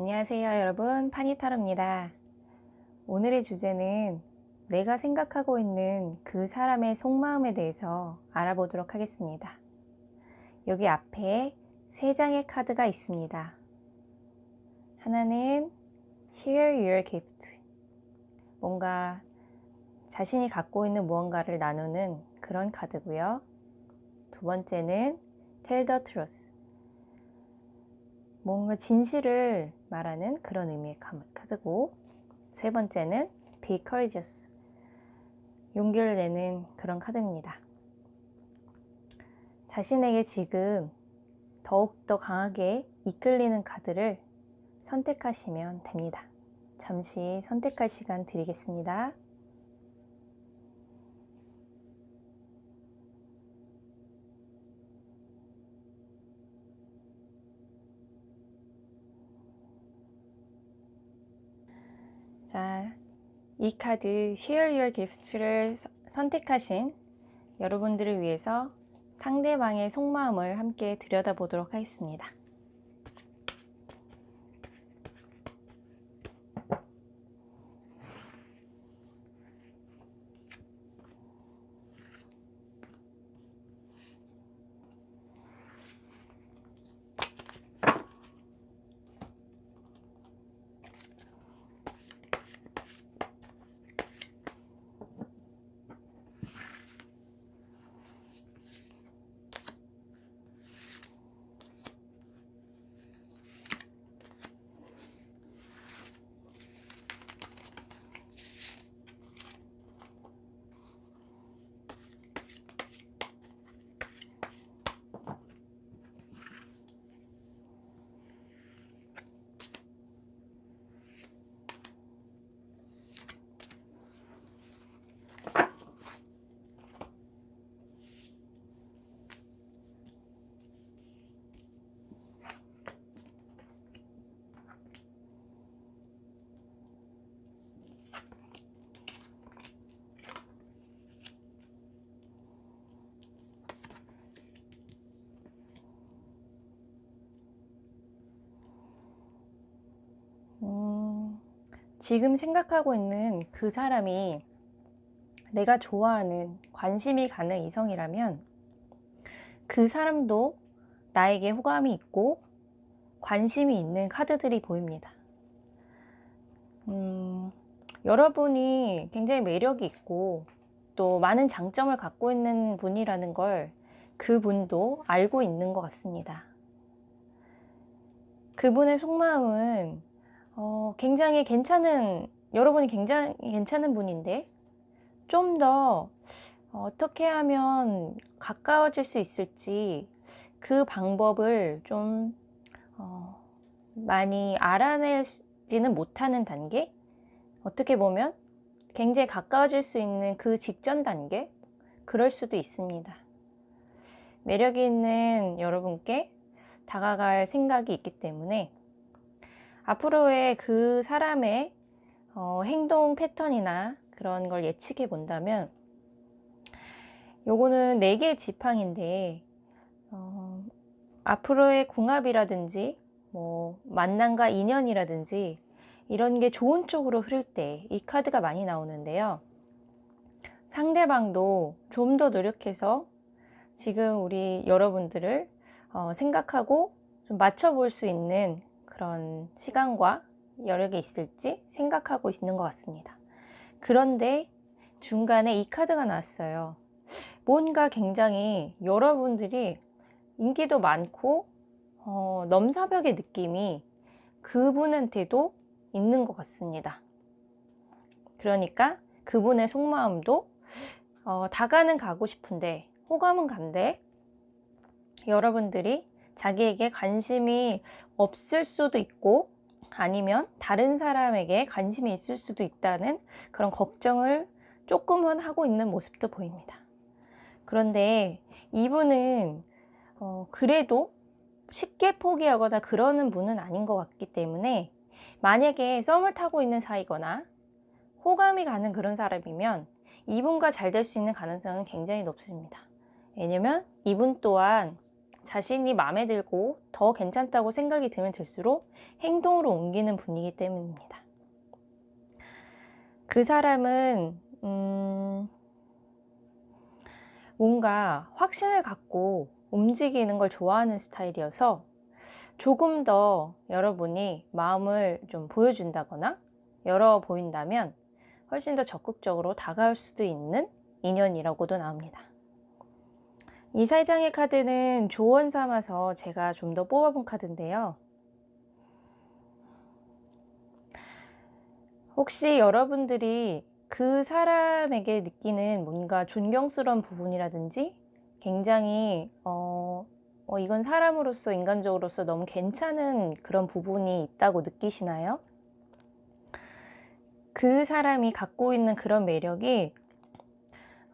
안녕하세요, 여러분. 파니타로입니다. 오늘의 주제는 내가 생각하고 있는 그 사람의 속마음에 대해서 알아보도록 하겠습니다. 여기 앞에 세 장의 카드가 있습니다. 하나는 Share Your Gift. 뭔가 자신이 갖고 있는 무언가를 나누는 그런 카드고요. 두 번째는 Tell the Truth. 뭔가 진실을 말하는 그런 의미의 카드고 세 번째는 Be Courageous 용기를 내는 그런 카드입니다. 자신에게 지금 더욱더 강하게 이끌리는 카드를 선택하시면 됩니다. 잠시 선택할 시간 드리겠습니다. 자, 이 카드 Share Your Gifts를 서- 선택하신 여러분들을 위해서 상대방의 속마음을 함께 들여다보도록 하겠습니다. 음, 지금 생각하고 있는 그 사람이 내가 좋아하는 관심이 가는 이성이라면 그 사람도 나에게 호감이 있고 관심이 있는 카드들이 보입니다. 음, 여러분이 굉장히 매력이 있고 또 많은 장점을 갖고 있는 분이라는 걸 그분도 알고 있는 것 같습니다. 그분의 속마음은 어, 굉장히 괜찮은, 여러분이 굉장히 괜찮은 분인데, 좀 더 어떻게 하면 가까워질 수 있을지 그 방법을 좀 어, 많이 알아내지는 못하는 단계? 어떻게 보면 굉장히 가까워질 수 있는 그 직전 단계? 그럴 수도 있습니다. 매력이 있는 여러분께 다가갈 생각이 있기 때문에 앞으로의 그 사람의 어, 행동 패턴이나 그런 걸 예측해 본다면 요거는 네 개의 지팡인데 어, 앞으로의 궁합이라든지 뭐 만남과 인연이라든지 이런 게 좋은 쪽으로 흐를 때 이 카드가 많이 나오는데요. 상대방도 좀 더 노력해서 지금 우리 여러분들을 어, 생각하고 좀 맞춰볼 수 있는 그런 시간과 여력이 있을지 생각하고 있는 것 같습니다. 그런데 중간에 이 카드가 나왔어요. 뭔가 굉장히 여러분들이 인기도 많고 어, 넘사벽의 느낌이 그분한테도 있는 것 같습니다. 그러니까 그분의 속마음도 어, 다가는 가고 싶은데 호감은 간데 여러분들이 자기에게 관심이 없을 수도 있고 아니면 다른 사람에게 관심이 있을 수도 있다는 그런 걱정을 조금은 하고 있는 모습도 보입니다. 그런데 이분은 어, 그래도 쉽게 포기하거나 그러는 분은 아닌 것 같기 때문에 만약에 썸을 타고 있는 사이거나 호감이 가는 그런 사람이면 이분과 잘 될 수 있는 가능성은 굉장히 높습니다. 왜냐면 이분 또한 자신이 마음에 들고 더 괜찮다고 생각이 들면 들수록 행동으로 옮기는 분이기 때문입니다. 그 사람은 음, 뭔가 확신을 갖고 움직이는 걸 좋아하는 스타일이어서 조금 더 여러분이 마음을 좀 보여준다거나 열어 보인다면 훨씬 더 적극적으로 다가올 수도 있는 인연이라고도 나옵니다. 이 사장의 카드는 조언 삼아서 제가 좀 더 뽑아본 카드인데요. 혹시 여러분들이 그 사람에게 느끼는 뭔가 존경스러운 부분이라든지 굉장히 어, 어, 이건 사람으로서 인간적으로서 너무 괜찮은 그런 부분이 있다고 느끼시나요? 그 사람이 갖고 있는 그런 매력이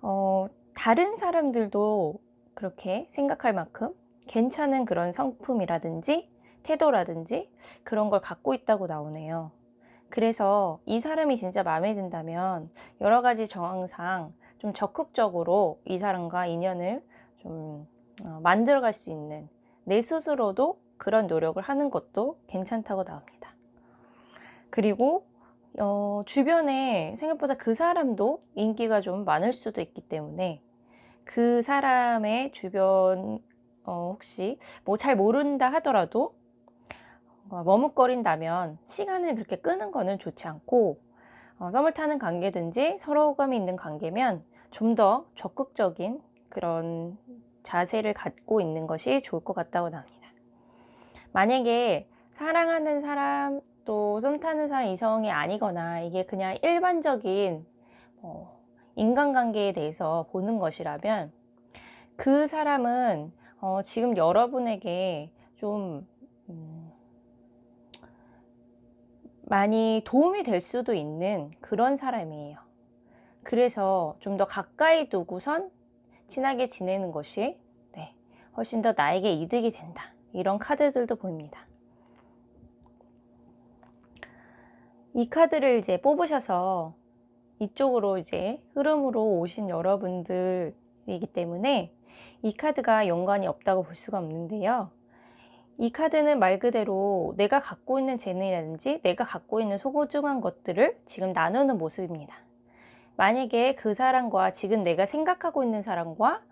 어, 다른 사람들도 그렇게 생각할 만큼 괜찮은 그런 성품이라든지 태도라든지 그런 걸 갖고 있다고 나오네요. 그래서 이 사람이 진짜 마음에 든다면 여러 가지 정황상 좀 적극적으로 이 사람과 인연을 좀 어, 만들어갈 수 있는 내 스스로도 그런 노력을 하는 것도 괜찮다고 나옵니다. 그리고 어, 주변에 생각보다 그 사람도 인기가 좀 많을 수도 있기 때문에 그 사람의 주변 어, 혹시 뭐 잘 모른다 하더라도 어, 머뭇거린다면 시간을 그렇게 끄는 거는 좋지 않고 어, 썸을 타는 관계든지 서로 호감이 있는 관계면 좀 더 적극적인 그런 자세를 갖고 있는 것이 좋을 것 같다고 나옵니다. 만약에 사랑하는 사람 또 썸 타는 사람 이성이 아니거나 이게 그냥 일반적인 어, 인간관계에 대해서 보는 것이라면 그 사람은 어, 지금 여러분에게 좀 음, 많이 도움이 될 수도 있는 그런 사람이에요. 그래서 좀 더 가까이 두고선 친하게 지내는 것이 네, 훨씬 더 나에게 이득이 된다. 이런 카드들도 보입니다. 이 카드를 이제 뽑으셔서 이쪽으로 이제 흐름으로 오신 여러분들이기 때문에 이 카드가 연관이 없다고 볼 수가 없는데요. 이 카드는 말 그대로 내가 갖고 있는 재능이라든지 내가 갖고 있는 소중한 것들을 지금 나누는 모습입니다. 만약에 그 사람과 지금 내가 생각하고 있는 사람과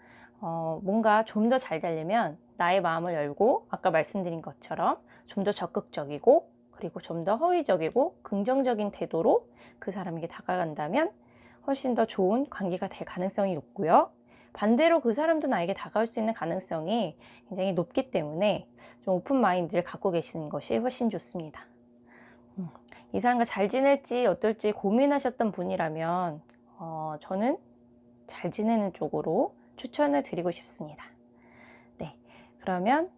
어, 뭔가 좀 더 잘 되려면 나의 마음을 열고 아까 말씀드린 것처럼 좀 더 적극적이고 그리고 좀 더 허위적이고 긍정적인 태도로 그 사람에게 다가간다면 훨씬 더 좋은 관계가 될 가능성이 높고요. 반대로 그 사람도 나에게 다가올 수 있는 가능성이 굉장히 높기 때문에 좀 오픈 마인드를 갖고 계시는 것이 훨씬 좋습니다. 음, 이 사람과 잘 지낼지 어떨지 고민하셨던 분이라면 어, 저는 잘 지내는 쪽으로 추천을 드리고 싶습니다. 네, 그러면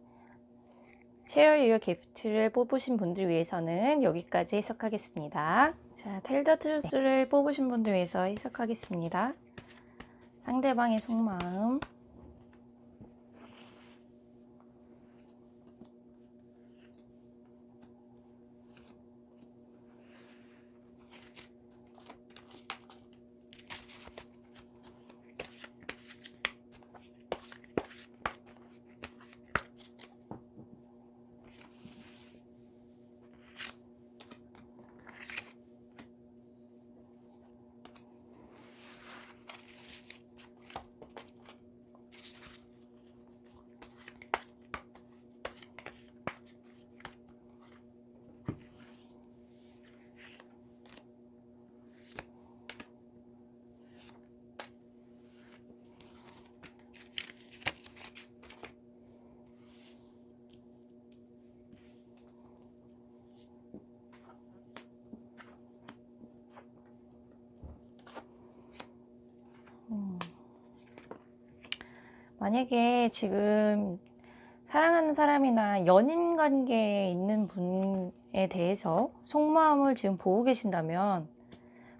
쉐어 유어 기프트를 뽑으신 분들 위해서는 여기까지 해석하겠습니다. 자, 텔더 트루스를 뽑으신 분들 위해서 해석하겠습니다. 상대방의 속마음 만약에 지금 사랑하는 사람이나 연인 관계에 있는 분에 대해서 속마음을 지금 보고 계신다면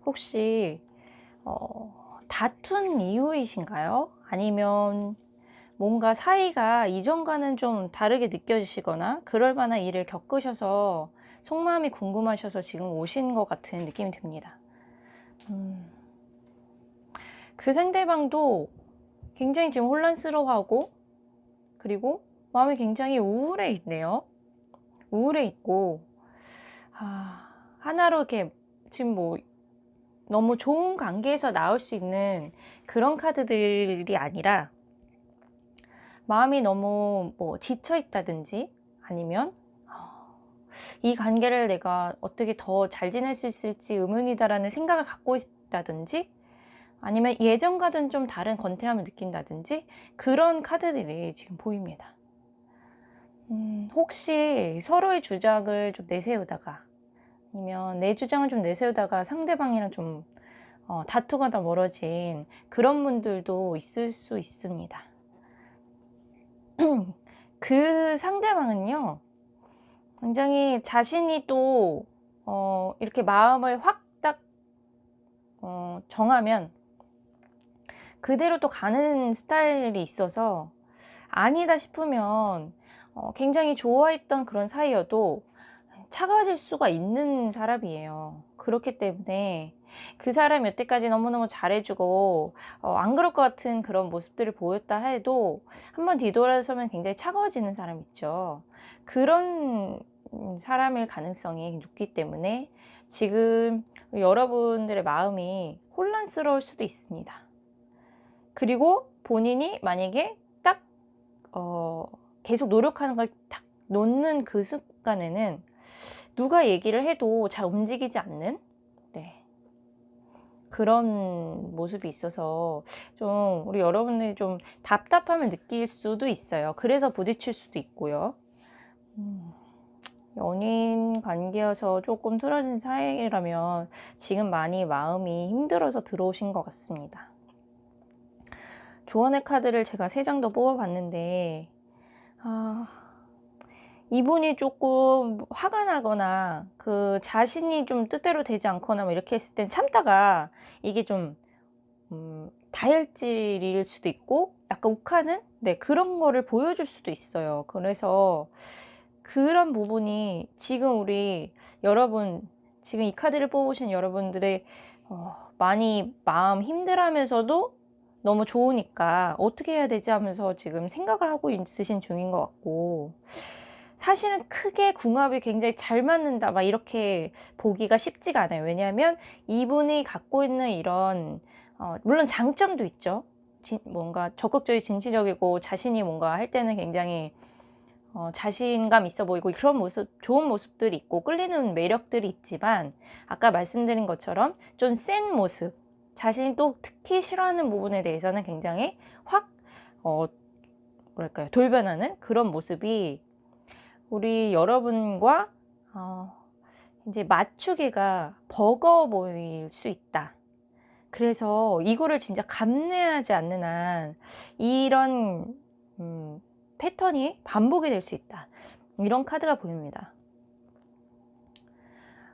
혹시 어, 다툰 이유이신가요? 아니면 뭔가 사이가 이전과는 좀 다르게 느껴지시거나 그럴 만한 일을 겪으셔서 속마음이 궁금하셔서 지금 오신 것 같은 느낌이 듭니다. 음, 그 상대방도 굉장히 지금 혼란스러워하고 그리고 마음이 굉장히 우울해 있네요. 우울해 있고, 아, 하나로 이렇게 지금 뭐 너무 좋은 관계에서 나올 수 있는 그런 카드들이 아니라 마음이 너무 뭐 지쳐 있다든지 아니면 어, 이 관계를 내가 어떻게 더 잘 지낼 수 있을지 의문이다라는 생각을 갖고 있다든지 아니면 예전과는 좀 다른 권태함을 느낀다든지 그런 카드들이 지금 보입니다. 음, 혹시 서로의 주장을 좀 내세우다가 아니면 내 주장을 좀 내세우다가 상대방이랑 좀 어, 다투가 다 멀어진 그런 분들도 있을 수 있습니다. 그 상대방은요, 굉장히 자신이 또, 어, 이렇게 마음을 확 딱, 어, 정하면 그대로 또 가는 스타일이 있어서 아니다 싶으면 어, 굉장히 좋아했던 그런 사이여도 차가워질 수가 있는 사람이에요. 그렇기 때문에 그 사람이 여태까지 너무너무 잘해주고 어, 안 그럴 것 같은 그런 모습들을 보였다 해도 한번 뒤돌아서면 굉장히 차가워지는 사람 있죠. 그런 사람일 가능성이 높기 때문에 지금 여러분들의 마음이 혼란스러울 수도 있습니다. 그리고 본인이 만약에 딱 어, 계속 노력하는 걸 딱 놓는 그 순간에는 누가 얘기를 해도 잘 움직이지 않는 네. 그런 모습이 있어서 좀 우리 여러분들이 좀 답답함을 느낄 수도 있어요. 그래서 부딪힐 수도 있고요. 음, 연인 관계여서 조금 틀어진 사이라면 지금 많이 마음이 힘들어서 들어오신 것 같습니다. 조언의 카드를 제가 세장더 뽑아봤는데 아, 이분이 조금 화가 나거나 그 자신이 좀 뜻대로 되지 않거나 뭐 이렇게 했을 땐 참다가 이게 좀 음, 다혈질일 수도 있고 약간 욱하는 네 그런 거를 보여줄 수도 있어요. 그래서 그런 부분이 지금 우리 여러분 지금 이 카드를 뽑으신 여러분들의 어, 많이 마음 힘들하면서도 너무 좋으니까 어떻게 해야 되지 하면서 지금 생각을 하고 있으신 중인 것 같고 사실은 크게 궁합이 굉장히 잘 맞는다 막 이렇게 보기가 쉽지가 않아요. 왜냐하면 이분이 갖고 있는 이런 어, 물론 장점도 있죠. 진, 뭔가 적극적이 진취적이고 자신이 뭔가 할 때는 굉장히 어, 자신감 있어 보이고 그런 모습, 좋은 모습들이 있고 끌리는 매력들이 있지만 아까 말씀드린 것처럼 좀 센 모습, 자신이 또 특히 싫어하는 부분에 대해서는 굉장히 확 어, 뭐랄까요 돌변하는 그런 모습이 우리 여러분과 어, 이제 맞추기가 버거워 보일 수 있다. 그래서 이거를 진짜 감내하지 않는 한 이런 음, 패턴이 반복이 될 수 있다. 이런 카드가 보입니다.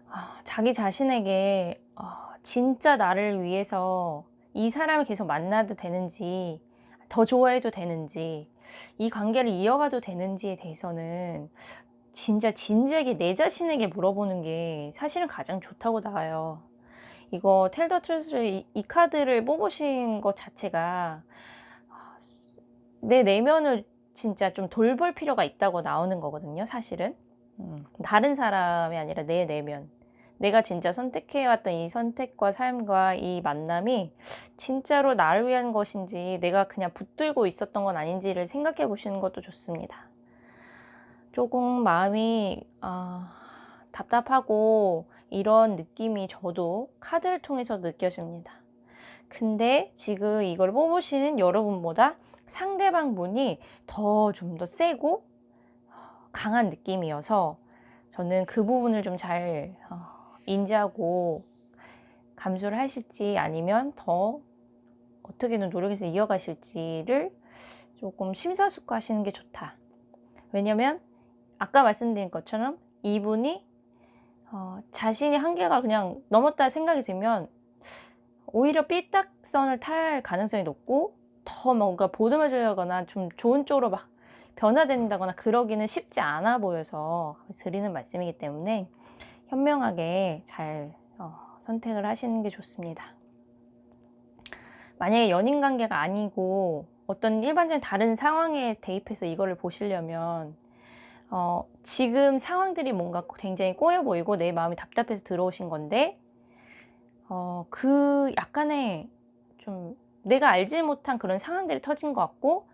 어, 자기 자신에게 어, 진짜 나를 위해서 이 사람을 계속 만나도 되는지 더 좋아해도 되는지 이 관계를 이어가도 되는지에 대해서는 진짜 진지하게 내 자신에게 물어보는 게 사실은 가장 좋다고 나와요. 이거 텔더 트루스를 이, 이 카드를 뽑으신 것 자체가 내 내면을 진짜 좀 돌볼 필요가 있다고 나오는 거거든요, 사실은. 음, 다른 사람이 아니라 내 내면. 내가 진짜 선택해왔던 이 선택과 삶과 이 만남이 진짜로 나를 위한 것인지 내가 그냥 붙들고 있었던 건 아닌지를 생각해 보시는 것도 좋습니다. 조금 마음이 어, 답답하고 이런 느낌이 저도 카드를 통해서 느껴집니다. 근데 지금 이걸 뽑으시는 여러분보다 상대방 분이 더 좀더 세고 강한 느낌이어서 저는 그 부분을 좀잘 어, 인지하고 감수를 하실지 아니면 더 어떻게든 노력해서 이어가실지를 조금 심사숙고하시는 게 좋다. 왜냐면 아까 말씀드린 것처럼 이분이 어, 자신이 한계가 그냥 넘었다 생각이 들면 오히려 삐딱선을 탈 가능성이 높고 더 뭔가 보듬어 주려거나 좀 좋은 쪽으로 막 변화된다거나 그러기는 쉽지 않아 보여서 드리는 말씀이기 때문에 현명하게 잘 어, 선택을 하시는 게 좋습니다. 만약에 연인 관계가 아니고 어떤 일반적인 다른 상황에 대입해서 이거를 보시려면 어, 지금 상황들이 뭔가 굉장히 꼬여 보이고 내 마음이 답답해서 들어오신 건데 어, 그 약간의 좀 내가 알지 못한 그런 상황들이 터진 것 같고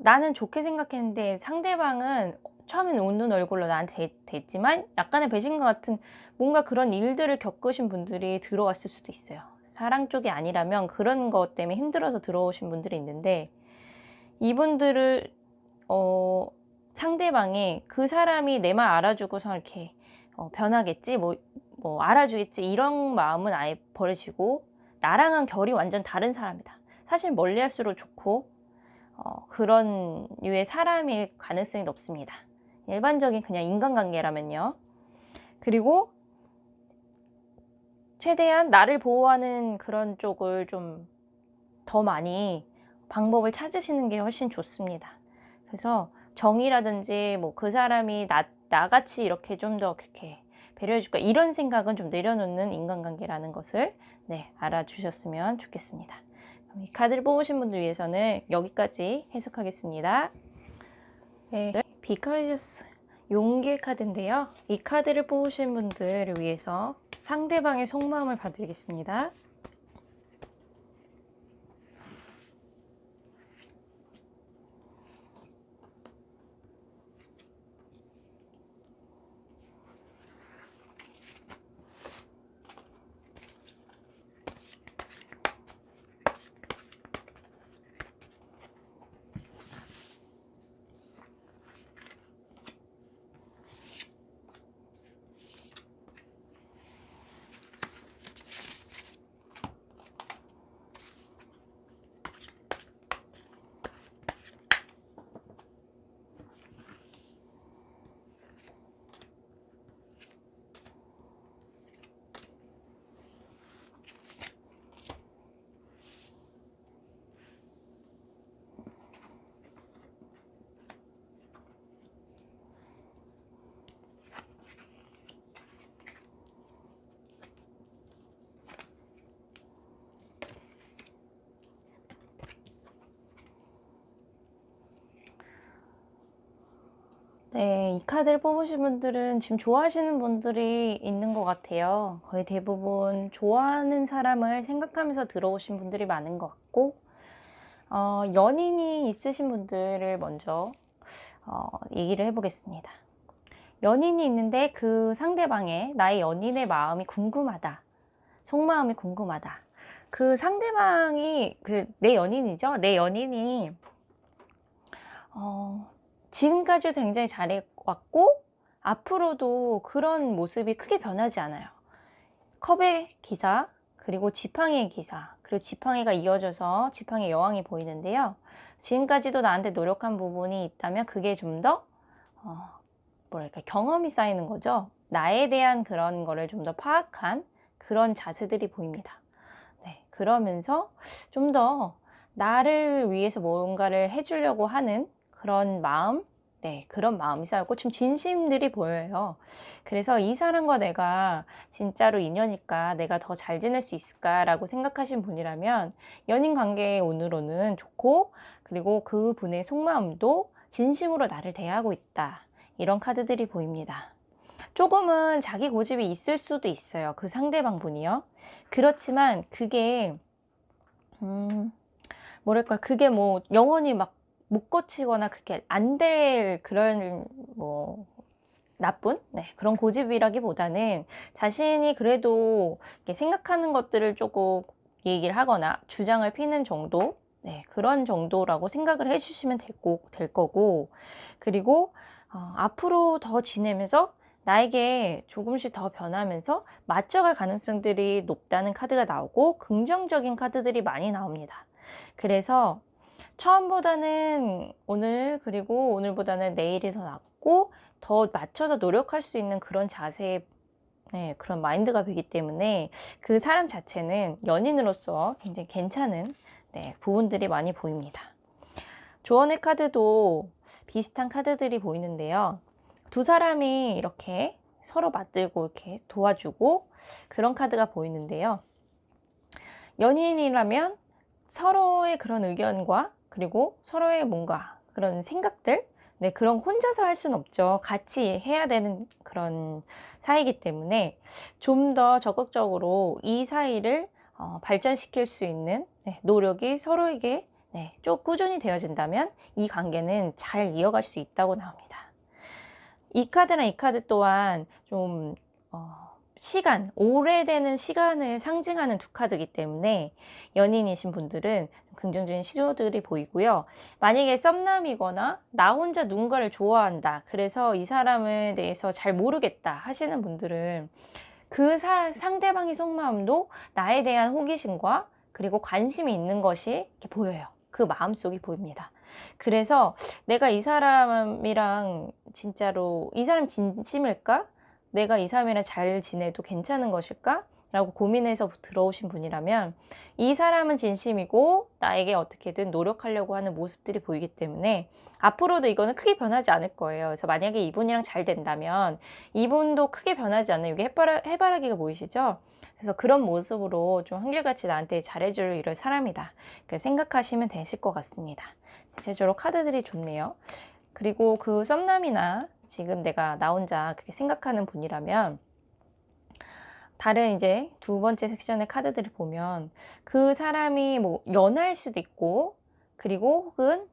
나는 좋게 생각했는데 상대방은 처음에는 웃는 얼굴로 나한테 대, 지만 약간의 배신감 같은 뭔가 그런 일들을 겪으신 분들이 들어왔을 수도 있어요. 사랑 쪽이 아니라면 그런 것 때문에 힘들어서 들어오신 분들이 있는데 이분들을 어, 상대방이 그 사람이 내 말 알아주고서 이렇게 어, 변하겠지 뭐, 뭐 알아주겠지 이런 마음은 아예 버려지고 나랑은 결이 완전 다른 사람이다. 사실 멀리할수록 좋고 어, 그런 류의 사람일 가능성이 높습니다. 일반적인 그냥 인간관계라면요. 그리고 최대한 나를 보호하는 그런 쪽을 좀 더 많이 방법을 찾으시는 게 훨씬 좋습니다. 그래서 정이라든지 뭐 그 사람이 나, 나같이 이렇게 좀 더 그렇게 배려해줄까 이런 생각은 좀 내려놓는 인간관계라는 것을 네, 알아주셨으면 좋겠습니다. 이 카드를 뽑으신 분들 위해서는 여기까지 해석하겠습니다. 네, 비커리저스 용기의 카드인데요. 이 카드를 뽑으신 분들을 위해서 상대방의 속마음을 봐드리겠습니다. 네, 이 카드를 뽑으신 분들은 지금 좋아하시는 분들이 있는 것 같아요. 거의 대부분 좋아하는 사람을 생각하면서 들어오신 분들이 많은 것 같고, 어, 연인이 있으신 분들을 먼저 어, 얘기를 해보겠습니다. 연인이 있는데 그 상대방의 나의 연인의 마음이 궁금하다. 속마음이 궁금하다. 그 상대방이 그 내 연인이죠. 내 연인이 어, 지금까지도 굉장히 잘해왔고 앞으로도 그런 모습이 크게 변하지 않아요. 컵의 기사 그리고 지팡이의 기사 그리고 지팡이가 이어져서 지팡이 여왕이 보이는데요. 지금까지도 나한테 노력한 부분이 있다면 그게 좀더 어, 뭐랄까 경험이 쌓이는 거죠. 나에 대한 그런 거를 좀 더 파악한 그런 자세들이 보입니다. 네, 그러면서 좀 더 나를 위해서 뭔가를 해주려고 하는 그런 마음, 네, 그런 마음이 쌓였고 좀 진심들이 보여요. 그래서 이 사람과 내가 진짜로 인연일까, 내가 더 잘 지낼 수 있을까라고 생각하신 분이라면 연인 관계의 운으로는 좋고 그리고 그 분의 속마음도 진심으로 나를 대하고 있다. 이런 카드들이 보입니다. 조금은 자기 고집이 있을 수도 있어요. 그 상대방 분이요. 그렇지만 그게 음, 뭐랄까 그게 뭐 영원히 막 못 고치거나 그렇게 안 될 그런 뭐 나쁜? 네, 그런 고집이라기보다는 자신이 그래도 이렇게 생각하는 것들을 조금 얘기를 하거나 주장을 피는 정도? 네, 그런 정도라고 생각을 해주시면 될, 거, 될 거고. 그리고 어, 앞으로 더 지내면서 나에게 조금씩 더 변하면서 맞춰갈 가능성들이 높다는 카드가 나오고 긍정적인 카드들이 많이 나옵니다. 그래서 처음보다는 오늘 그리고 오늘보다는 내일이 더 낫고 더 맞춰서 노력할 수 있는 그런 자세 네, 그런 마인드가 되기 때문에 그 사람 자체는 연인으로서 굉장히 괜찮은 네, 부분들이 많이 보입니다. 조언의 카드도 비슷한 카드들이 보이는데요. 두 사람이 이렇게 서로 맞들고 이렇게 도와주고 그런 카드가 보이는데요. 연인이라면 서로의 그런 의견과 그리고 서로의 뭔가 그런 생각들, 네, 그런 혼자서 할 수는 없죠. 같이 해야 되는 그런 사이기 때문에 좀 더 적극적으로 이 사이를 어, 발전시킬 수 있는 네, 노력이 서로에게 네, 쭉 꾸준히 되어진다면 이 관계는 잘 이어갈 수 있다고 나옵니다. 이 카드랑 이 카드 또한 좀 어, 시간, 오래되는 시간을 상징하는 두 카드이기 때문에 연인이신 분들은 긍정적인 시도들이 보이고요. 만약에 썸남이거나 나 혼자 누군가를 좋아한다. 그래서 이 사람에 대해서 잘 모르겠다 하시는 분들은 그 사, 상대방의 속마음도 나에 대한 호기심과 그리고 관심이 있는 것이 보여요. 그 마음속이 보입니다. 그래서 내가 이 사람이랑 진짜로 이 사람 진심일까? 내가 이 사람이랑 잘 지내도 괜찮은 것일까? 라고 고민해서 들어오신 분이라면 이 사람은 진심이고 나에게 어떻게든 노력하려고 하는 모습들이 보이기 때문에 앞으로도 이거는 크게 변하지 않을 거예요. 그래서 만약에 이분이랑 잘 된다면 이분도 크게 변하지 않는 이게 해바라, 해바라기가 보이시죠? 그래서 그런 모습으로 좀 한결같이 나한테 잘해줄 이럴 사람이다. 생각하시면 되실 것 같습니다. 대체적으로 카드들이 좋네요. 그리고 그 썸남이나 지금 내가 나 혼자 그렇게 생각하는 분이라면 다른 이제 두 번째 섹션의 카드들을 보면 그 사람이 뭐 연하일 수도 있고 그리고 혹은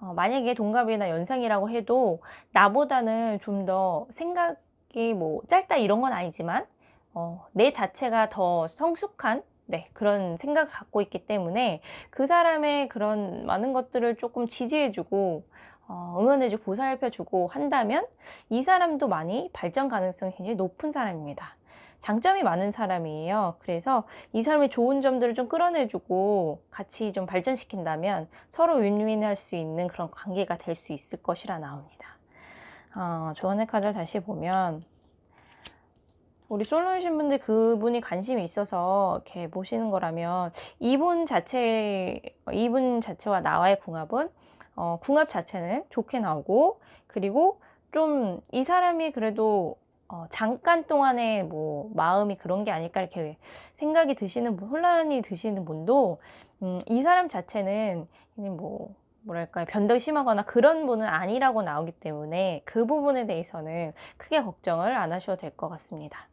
어 만약에 동갑이나 연상이라고 해도 나보다는 좀 더 생각이 뭐 짧다 이런 건 아니지만 어 내 자체가 더 성숙한 네, 그런 생각을 갖고 있기 때문에 그 사람의 그런 많은 것들을 조금 지지해주고 어, 응원해주고 보살펴주고 한다면 이 사람도 많이 발전 가능성이 굉장히 높은 사람입니다. 장점이 많은 사람이에요. 그래서 이 사람의 좋은 점들을 좀 끌어내주고 같이 좀 발전시킨다면 서로 윈윈할 수 있는 그런 관계가 될 수 있을 것이라 나옵니다. 어, 조언의 카드를 다시 보면 우리 솔로이신 분들 그분이 관심이 있어서 이렇게 보시는 거라면 이분 자체 이분 자체와 나와의 궁합은 어, 궁합 자체는 좋게 나오고 그리고 좀 이 사람이 그래도 어, 잠깐 동안에 뭐 마음이 그런 게 아닐까 이렇게 생각이 드시는 분, 혼란이 드시는 분도 음, 이 사람 자체는 뭐 뭐랄까요 변덕이 심하거나 그런 분은 아니라고 나오기 때문에 그 부분에 대해서는 크게 걱정을 안 하셔도 될 것 같습니다.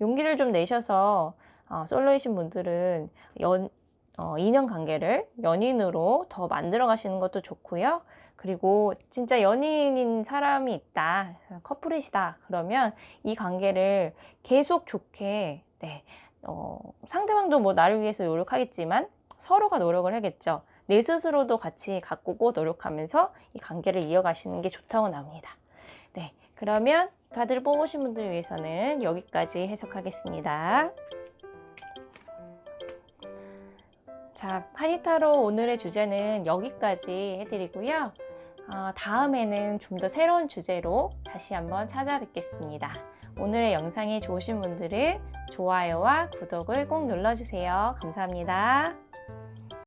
용기를 좀 내셔서 어, 솔로이신 분들은 연, 어, 인연 관계를 연인으로 더 만들어 가시는 것도 좋고요. 그리고 진짜 연인인 사람이 있다, 커플이시다, 그러면 이 관계를 계속 좋게, 네, 어, 상대방도 뭐 나를 위해서 노력하겠지만 서로가 노력을 하겠죠. 내 스스로도 같이 가꾸고 노력하면서 이 관계를 이어가시는 게 좋다고 나옵니다. 네, 그러면 카드를 뽑으신 분들을 위해서는 여기까지 해석하겠습니다. 자, 파니타로 오늘의 주제는 여기까지 해드리고요. 어, 다음에는 좀 더 새로운 주제로 다시 한번 찾아뵙겠습니다. 오늘의 영상이 좋으신 분들은 좋아요와 구독을 꼭 눌러주세요. 감사합니다.